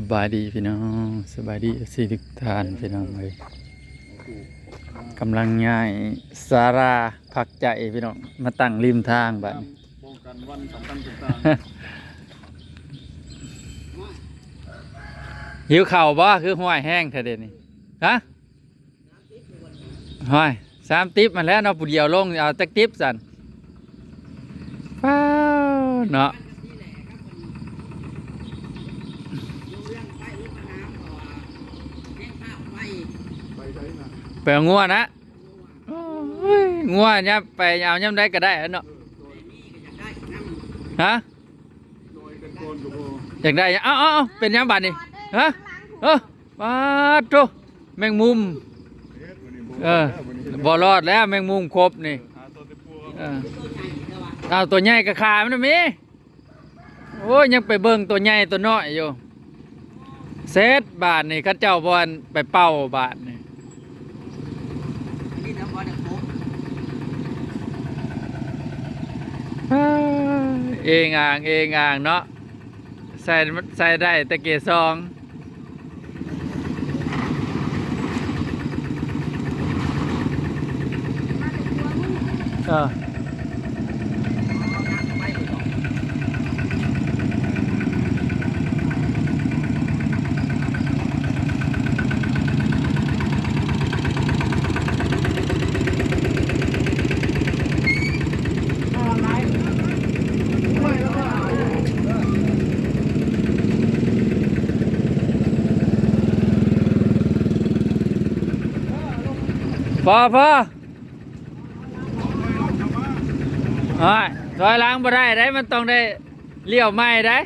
สบายดีพี่น้องสบายดีสิทุกทานพี่น้องเลยกำลังง่ายสาราพักใจพี่น้องมาตั้งริมทางบัดนี้ป้องกันวันสำคัญต่างหิวเข่าบ่คือห้วยแห้งเธอเด่นนี่ฮะห้อยสามติ๊บมาแล้วเนาะผู้เดียวลงเอาจักติ๊บสันว้าวเนาะ ๆไปใช้นะ ไปเอางัวนะงัวเนี่ยไปเอาย่ำได้ก็ได้เนาะฮะโดยกันโกนกับโบอยากได้เอ้าเอ้าเอ้าเป็นยังบัดนี่ฮะเออมาโตแมงมุมเฮ็ดวันนี้โบออบ่รอดแล้วแมงมุมครบนี่เอาตัวใหญ่ก็ขามันมีโอ้ยยังไปเบิ่งตัวใหญ่ตัวน้อยอยู่เซตบาทนี่ข้าเจ้าบอลไปเป่าบาทนี่อ้าย เองอ่างเองอ่างเนาะใส่ใส่ได้ตะเกียซองเออ พอพอเอ้ยถอยหล้างบ่ได้ได้ มันต้องได้เลี้ยวใหม่ได้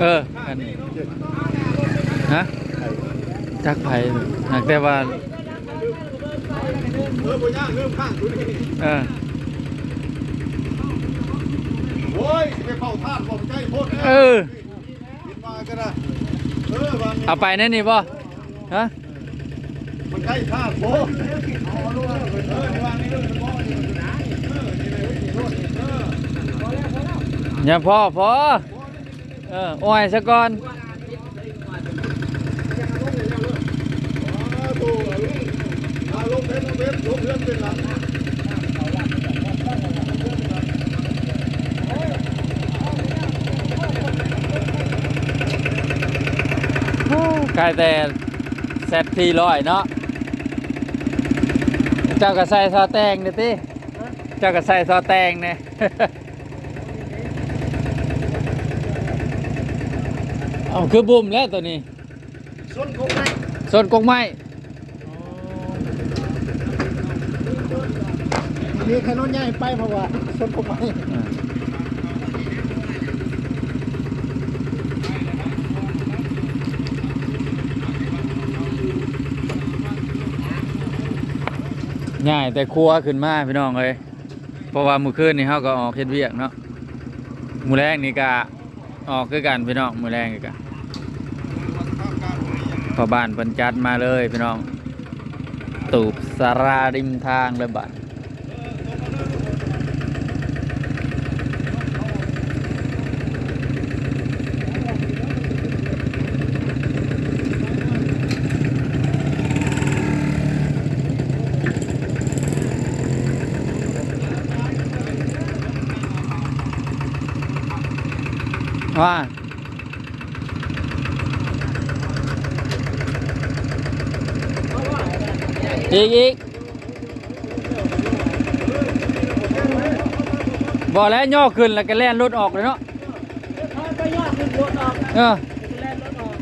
เอออันนี้ฮะจักไผหากแต่ว่า เออบ่ย่างเริ่มข้างดูนี่เออโอ้ยสิไปเผาทานบ่ใกล้โพดเออกินมาก็ได้เออบางเอาไปนั่นนี่ป่ะฮะมันใกล้ทานโพดเออวางนี่เลยบ่อยู่นะเออนี่เลยโทษเอออย่าพ่อพอเออโอ้ยซะก่อน เอาตู้เอาลงเอาลงเพชรลงเพชรลงเรื่องเป็นหลัง กลายแต่แซดทีร้อยเนาะ เจ้าก็ใส่ซอแตงเด้อติเจ้าก็ใส่ซอแตงเนี่ย เอาคือบุ่มแล้วตัวนี้ส้นของไหนส่วนกงไม้มีขนนใหญ่ไปเพราะว่าส้นของไห ง่ายแต่ครัวขึ้นมาพี่น้องเลยเพราะว่ามื้อคืนนี่เขาก็ออกเฮ็ดเวียกเนาะมือแรงนี่ก็ออกคือกันพี่น้องมือแรกนี่ก็พอบ้านเพิ่นจัดมาเลยพี่น้องตูบสาราริมทางเลยบัด ว่าอีกอีกบอกแล้วย่อขึ้นแล้วก็แล่นรถออกเลยเนาะไปยอดขึ้นรถออกเออแล่นรถออก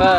เออ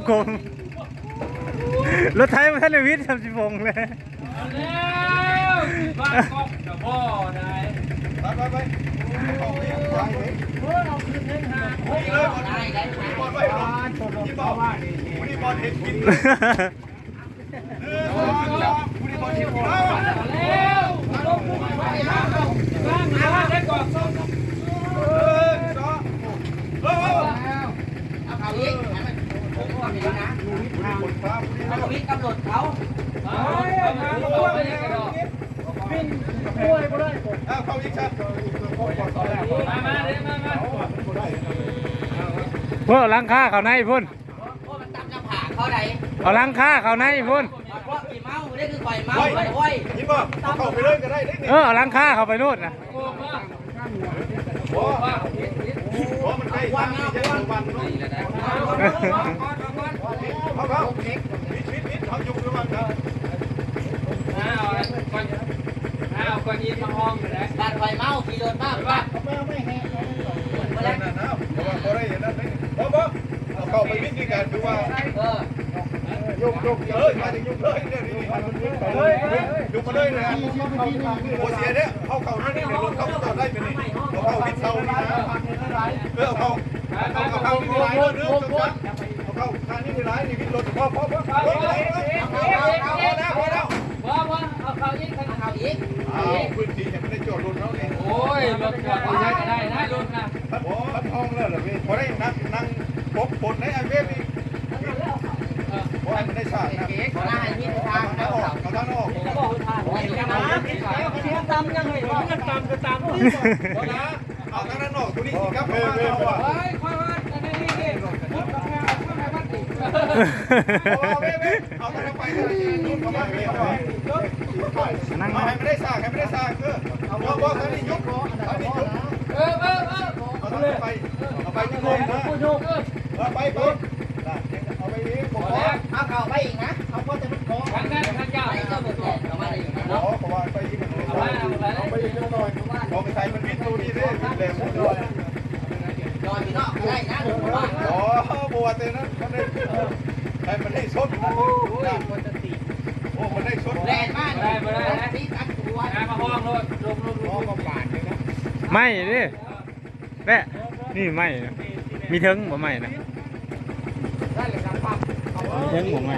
ลุงกงรถไทยมาท่านในวิทย์ทำสิบงเลยไปไปไปออกนี่ไปเลยนี่เลยบอลได้ได้บอลไปบอลที่บอลนี่บอลเห็นกินเออคุณนี่บอลเห็นกินเออจ้าเออ เอาเขาอีกให้มันคงความนี้นะ คนครับ มันวิกำหนดเขา อ้าวเข้าอีกครับ พุ่นเอาหลังค่าเขาในพุ่นเพราะมันตำน้ำผ่าเขาใดเอาหลังค่าเขาในพุ่นเพราะกี่เมาได้คือข่อยเมาเลยโอ้ยนี่บ่เข้าไปเลยก็ได้นี่เออเอาหลังค่าเขาไปนู่นนะโอ้โหมันใกล้ทางที่จะถึงวันเนาะเขาเขาวิทวิทวิทเขาอยู่ระหว่างครับบ้านข่อยเมาขี่รถมาบ้านบ่ได้นะนะเพราะว่าบ่ได้นะบ่บ่ เข้าไปวิทนี่กันดูว่ายกยกเลยมาถึงยกเลยเนี่ยนี่เลยยกมาเลยนะโอเสียเนี่ยเข้าเข้านี่ในรถเขาต่อได้เป็นนี่เขาเข้าวิทเซานี่นะเออเข้าเข้าเข้านี่ร้านเนื้อจบจับเข้าทางนี่ในร้านนี่วิทรถพอพอพอพอพอแล้วพอแล้วเข้าอีกอ้าวพื้นที่ยังไม่ได้จอดรถแล้วเนี่ยโอ้ยรถจอดได้ก็ได้นะรถนะโอ้พันห้องแล้วเหรอพี่พอได้นั่งนั่ง พบคนในไอเวฟนี่พอให้มันได้ฉากนะขอหน้าให้พี่ทางเอานะออกเอาด้านออกตำยังไงวะตำก็ตำเอานะเอาด้านนั้นออกตัวนี้สิครับเพราะว่าเราอะเฮ้ยค่อยว่าอันนี้นี่พุทธกาแฟข้างในวัดอีกเอาเวฟเอาด้านนั้นไปเลยยุ่งเข้ามาไม่เอาเอาให้ไม่ได้ากให้ อ๋อบวชเลยนะมันได้ให้มันได้ชดนะโอ้มันได้ชดแรงมากเลยที่ตัดตัวมาห้องรถลงลงลงก็ปาดเลยนะไม่ดิแม่นี่ไม่มีเทิงบ่ไม่นะมีเทิงบ่ไม่